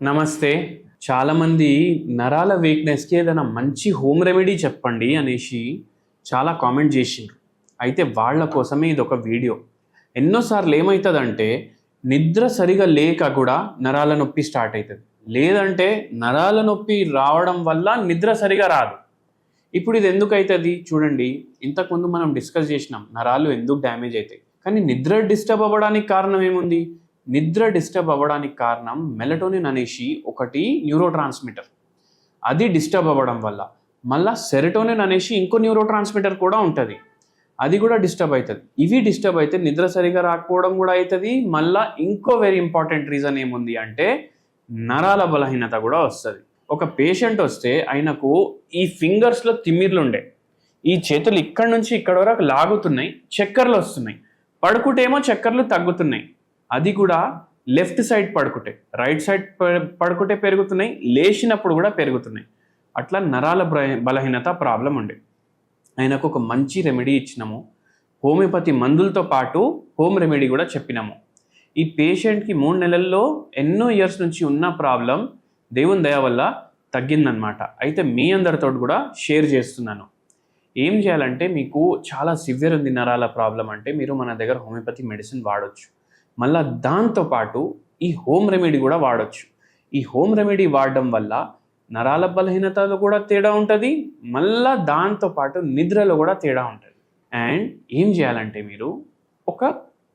నమస్తే. చాలామంది నరాల వీక్నెస్కి ఏదైనా మంచి హోమ్ రెమెడీ చెప్పండి అనేసి చాలా కామెంట్ చేసిండ్రు. అయితే వాళ్ళ కోసమే ఇది ఒక వీడియో. ఎన్నోసార్లు ఏమవుతుందంటే నిద్ర సరిగా లేక కూడా నరాల నొప్పి స్టార్ట్ అవుతుంది లేదంటే నరాల నొప్పి రావడం వల్ల నిద్ర సరిగా రాదు. ఇప్పుడు ఇది ఎందుకు అవుతుంది చూడండి. ఇంతకుముందు మనం డిస్కస్ చేసినాం నరాలు ఎందుకు డ్యామేజ్ అవుతాయి కానీ నిద్ర డిస్టర్బ్ అవ్వడానికి కారణం ఏముంది? నిద్ర డిస్టర్బ్ అవ్వడానికి కారణం మెలటోనిన్ అనేసి ఒకటి న్యూరో ట్రాన్స్మిటర్ అది డిస్టర్బ్ అవ్వడం వల్ల. మళ్ళా సెరటోనిన్ అనేసి ఇంకో న్యూరో ట్రాన్స్మిటర్ కూడా ఉంటుంది. అది కూడా డిస్టర్బ్ అవుతుంది ఇవి డిస్టర్బ్ అయితే నిద్ర సరిగా రాకపోవడం కూడా అవుతుంది మళ్ళా ఇంకో వెరీ ఇంపార్టెంట్ రీజన్ ఏముంది అంటే నరాల బలహీనత కూడా వస్తుంది. ఒక పేషెంట్ వస్తే ఆయనకు ఈ ఫింగర్స్లో తిమ్మిర్లు ఉండే ఈ చేతులు ఇక్కడి నుంచి ఇక్కడ వరకు లాగుతున్నాయి. చక్కర్లు వస్తున్నాయి. పడుకుంటేమో చక్కర్లు తగ్గుతున్నాయి. అది కూడా లెఫ్ట్ సైడ్ పడుకుంటే రైట్ సైడ్ పడుకుంటే పెరుగుతున్నాయి లేచినప్పుడు కూడా పెరుగుతున్నాయి. అట్లా నరాల బలహీనత ప్రాబ్లం ఉండే. ఆయనకు ఒక మంచి రెమెడీ ఇచ్చినాము. హోమియోపతి మందులతో పాటు హోమ్ రెమెడీ కూడా చెప్పినాము. ఈ పేషెంట్కి మూడు నెలల్లో ఎన్నో ఇయర్స్ నుంచి ఉన్న ప్రాబ్లం దేవుని దయ వల్ల తగ్గిందనమాట అయితే మీ అందరితో కూడా షేర్ చేస్తున్నాను. ఏం చేయాలంటే మీకు చాలా సివియర్ ఉంది నరాల ప్రాబ్లం అంటే మీరు మన దగ్గర హోమియోపతి మెడిసిన్ వాడొచ్చు. మళ్ళా దాంతోపాటు ఈ హోమ్ రెమెడీ కూడా వాడచ్చు. ఈ హోమ్ రెమెడీ వాడడం వల్ల నరాల బలహీనతలో కూడా తేడా ఉంటుంది మళ్ళా దాంతోపాటు నిద్రలో కూడా తేడా ఉంటుంది. అండ్ ఏం చేయాలంటే మీరు ఒక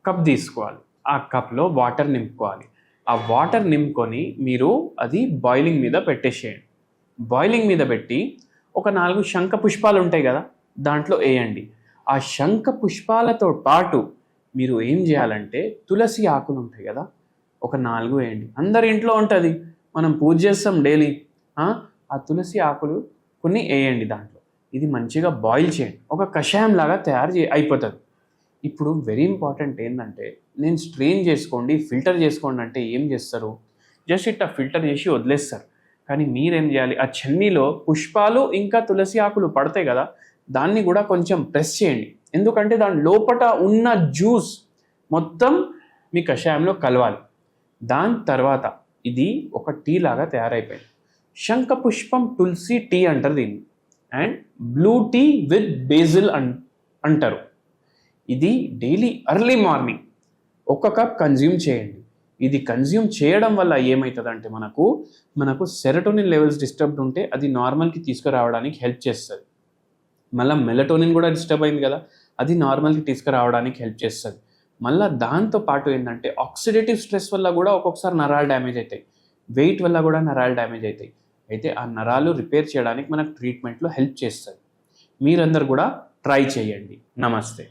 కప్ తీసుకోవాలి. ఆ కప్లో వాటర్ నింపుకోవాలి. ఆ వాటర్ నింపుకొని మీరు అది బాయిలింగ్ మీద పెట్టేసేయండి. బాయిలింగ్ మీద పెట్టి ఒక నాలుగు శంఖ పుష్పాలు ఉంటాయి కదా దాంట్లో వేయండి. ఆ శంఖ పుష్పాలతో పాటు మీరు ఏం చేయాలంటే తులసి ఆకులు ఉంటాయి కదా ఒక నాలుగు వేయండి. అందరి ఇంట్లో ఉంటుంది. మనం పూజ చేస్తాం డైలీ. ఆ తులసి ఆకులు కొన్ని వేయండి దాంట్లో. ఇది మంచిగా బాయిల్ చేయండి. ఒక కషాయం లాగా తయారు చే అయిపోతుంది. ఇప్పుడు వెరీ ఇంపార్టెంట్ ఏంటంటే నేను స్ట్రెయిన్ చేసుకోండి ఫిల్టర్ చేసుకోండి అంటే ఏం చేస్తారు? జస్ట్ ఇట్లా ఫిల్టర్ చేసి వదిలేస్తారు. కానీ మీరేం చేయాలి? ఆ చన్నీలో పుష్పాలు ఇంకా తులసి ఆకులు పడతాయి కదా దాన్ని కూడా కొంచెం ప్రెస్ చేయండి. ఎందుకంటే దాని లోపట ఉన్న జ్యూస్ మొత్తం మీ కషాయంలో కలవాలి. దాని తర్వాత ఇది ఒక టీ లాగా తయారైపోయింది. శంఖ పుష్పం తులసి టీ అంటారు దీన్ని. And blue tea with basil అన్ అంటారు. ఇది డైలీ అర్లీ మార్నింగ్ ఒక కప్ కన్జ్యూమ్ చేయండి. ఇది కన్జ్యూమ్ చేయడం వల్ల ఏమవుతుందంటే మనకు మనకు సెరటోనిన్ లెవెల్స్ డిస్టర్బ్డ్ ఉంటే అది నార్మల్కి తీసుకురావడానికి హెల్ప్ చేస్తుంది. మళ్ళీ మెలటోనిన్ కూడా డిస్టర్బ్ అయింది కదా అది నార్మల్కి తీసుకురావడానికి హెల్ప్ చేస్తుంది. మళ్ళీ దాంతో పాటు ఏంటంటే ఆక్సిడేటివ్ స్ట్రెస్ వల్ల కూడా ఒక్కొక్కసారి నరాలు డ్యామేజ్ అవుతాయి వెయిట్ వల్ల కూడా నరాలు డ్యామేజ్ అవుతాయి అయితే ఆ నరాలు రిపేర్ చేయడానికి మనకు ట్రీట్మెంట్లో హెల్ప్ చేస్తుంది. మీరందరూ కూడా ట్రై చేయండి. నమస్తే.